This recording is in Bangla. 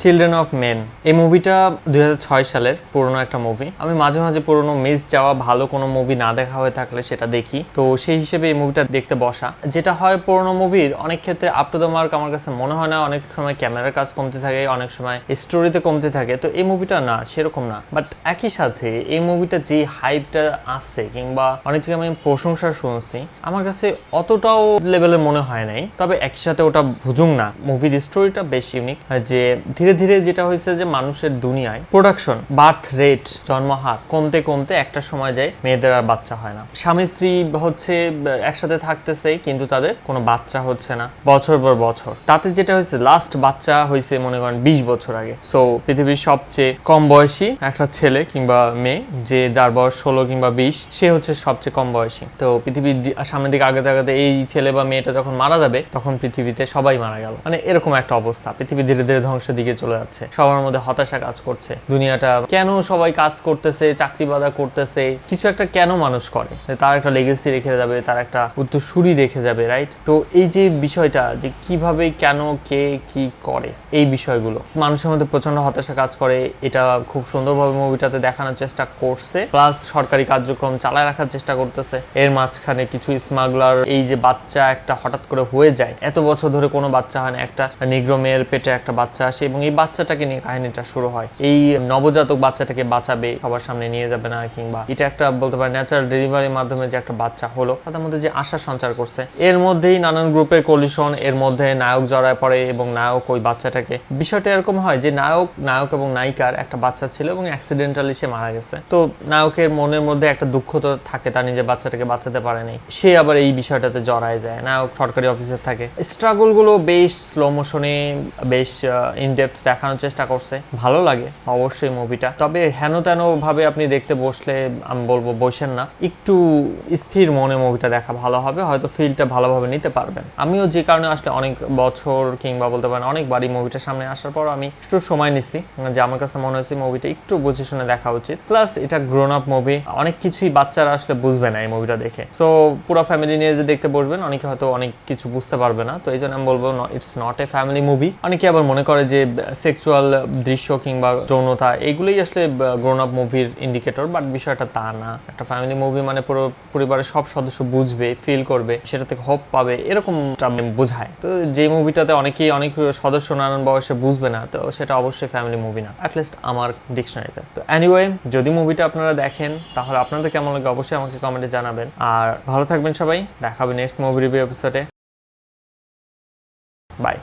চিলড্রেন অফ মেন এই মুভিটা দুই হাজার ছয় সালের পুরনো একটা মুভি আমি মাঝে মাঝে পুরনো মিস যাওয়া ভালো কোনো মুভি না দেখা হয়ে থাকলে সেটা দেখি। তো সেই হিসেবে এই মুভিটা দেখতে বসা। যেটা হয় পুরনো মুভির অনেক ক্ষেত্রে আপ টু দ্য মার্ক আমার কাছে মনে হয় না। অনেক সময় ক্যামেরার কাজ কমতে থাকে, অনেক সময় স্টোরিতে কমতে থাকে। তো এই মুভিটা না, সেরকম না। বাট একই সাথে এই মুভিটা যে হাইপটা আসছে কিংবা অনেক জায়গায় আমি প্রশংসা শুনছি, আমার কাছে অতটাও লেভেলের মনে হয় নাই। তবে একই সাথে ওটা ভুজুং না। মুভির স্টোরিটা বেশ ইউনিক যে ধীরে ধীরে ধীরে যেটা হয়েছে যে মানুষের দুনিয়ায় প্রোডাকশন বার্থ রেট জন্মহার কমতে কমতে একটা সময় যায় মেয়েদের আর বাচ্চা হয় না। স্বামী, স্ত্রী হচ্ছে একসাথে থাকতেছে, কিন্তু তাদের কোনো বাচ্চা হচ্ছে না, বছর পর বছর। তাতে যেটা হয়েছে লাস্ট বাচ্চা হয়েছে মনে করেন বিশ বছর আগে। সো পৃথিবীর সবচেয়ে কম বয়সী একটা ছেলে কিংবা মেয়ে, যে যার বয়স ষোলো কিংবা বিশ, সে হচ্ছে সবচেয়ে কম বয়সী। তো পৃথিবীর সামনের দিকে আগে আগাতে এই ছেলে বা মেয়েটা যখন মারা যাবে, তখন পৃথিবীতে সবাই মারা গেল। মানে এরকম একটা অবস্থা। পৃথিবী ধীরে ধীরে ধ্বংসের দিকে চলে যাচ্ছে। সবার মধ্যে হতাশা কাজ করছে। দুনিয়াটা কেন সবাই কাজ করতেছে, চাকরি বাদা করতেছে? কিছু একটা কেন মানুষ করে? তার একটা লেগেসি রেখে যাবে, তার একটা উত্তরসূরি রেখে যাবে রাইট তো এই যে বিষয়টা, যে কীভাবে কেন, কে, কি করে, এই বিষয়গুলো। মানুষের মধ্যে প্রচণ্ড হতাশা কাজ করে। এটা খুব সুন্দরভাবে মুভিটাতে দেখানোর চেষ্টা করছে। প্লাস সরকারি কার্যক্রম চালায় রাখার চেষ্টা করতেছে। এর মাঝখানে কিছু স্মাগলার এই যে বাচ্চা একটা হঠাৎ করে হয়ে যায়। এত বছর ধরে কোনো বাচ্চা হয় না। একটা নিগ্রো মেয়ের পেটে একটা বাচ্চা আসে এবং এই বাচ্চাটাকে নিয়ে কাহিনীটা শুরু হয়। এই নবজাতক বাচ্চাটাকে বাঁচাবে, সবার সামনে নিয়ে যাবে না কিংবা এটা একটা বলতে পারে ন্যাচারাল ডেলিভারির মাধ্যমে যে একটা বাচ্চা হলো, তাদের মধ্যে যে আশা সঞ্চার করছে, এর মধ্যেই নানান গ্রুপের কলিশন এর মধ্যে নায়ক জড়ায় পড়ে এবং নায়ক ওই বাচ্চাটাকে, বিষয়টা এরকম হয় যে নায়ক নায়ক এবং নায়িকার একটা বাচ্চা ছিল এবং অ্যাক্সিডেন্টালি সে মারা গেছে। তো নায়কের মনের মধ্যে একটা দুঃখ তো থাকে তার নিজের বাচ্চাটাকে বাঁচাতে পারেনি সে আবার এই বিষয়টাতে জড়ায় যায়, নায়ক সরকারি অফিসের থাকে। স্ট্রাগলগুলো বেশ স্লো মোশনে বেশ ইনডেপথ দেখানোর চেষ্টা করছে। ভালো লাগে অবশ্যই মুভিটা তবে হেন তেন ভাবে আপনি দেখতে বসলে আমি বলব বসেন না। একটু স্থির মনে মুভিটা দেখা ভালো হবে, হয়তো ফিলটা ভালোভাবে নিতে পারবেন। আমিও যে কারণে আসলে অনেক বছর কিংবা বলতে পারেন অনেকবারই মুভিটা সামনে আসার পর আমি একটু সময় নিছি, যে আমার কাছে মনে হয়েছে মুভিটা একটু বুঝে শুনে দেখা উচিত। প্লাস এটা গ্রোন আপ মুভি অনেক কিছুই বাচ্চারা আসলে বুঝবে না এই মুভিটা দেখে। সো পুরো ফ্যামিলি নিয়ে যে দেখতে বসবেন, অনেকে হয়তো অনেক কিছু বুঝতে পারবে না। তো এই জন্য আমি বলব it's not a family movie অনেকে আবার মনে করে যে সেক্সুয়াল দৃশ্য কিংবা যৌনতা, এগুলোই আসলে গ্রোন আপ মুভির ইন্ডিকেটর বাট বিষয়টা তা না। একটা ফ্যামিলি মুভি মানে পুরো পরিবারের সব সদস্য বুঝবে ফিল করবে, সেটা থেকে হোপ পাবে এরকমটা বোঝায়। তো যে মুভিটাতে অনেকেই অনেক সদস্য নানান বয়সে বুঝবে না, তো সেটা অবশ্যই ফ্যামিলি মুভি না অ্যাটলিস্ট আমার ডিকশনারিতে তো অ্যানিওয়ে যদি মুভিটা আপনারা দেখেন, তাহলে আপনাদের কেমন লাগে অবশ্যই আমাকে কমেন্টে জানাবেন। আর ভালো থাকবেন সবাই দেখাবে নেক্সট মুভি রিভিউ এপিসোডে বাই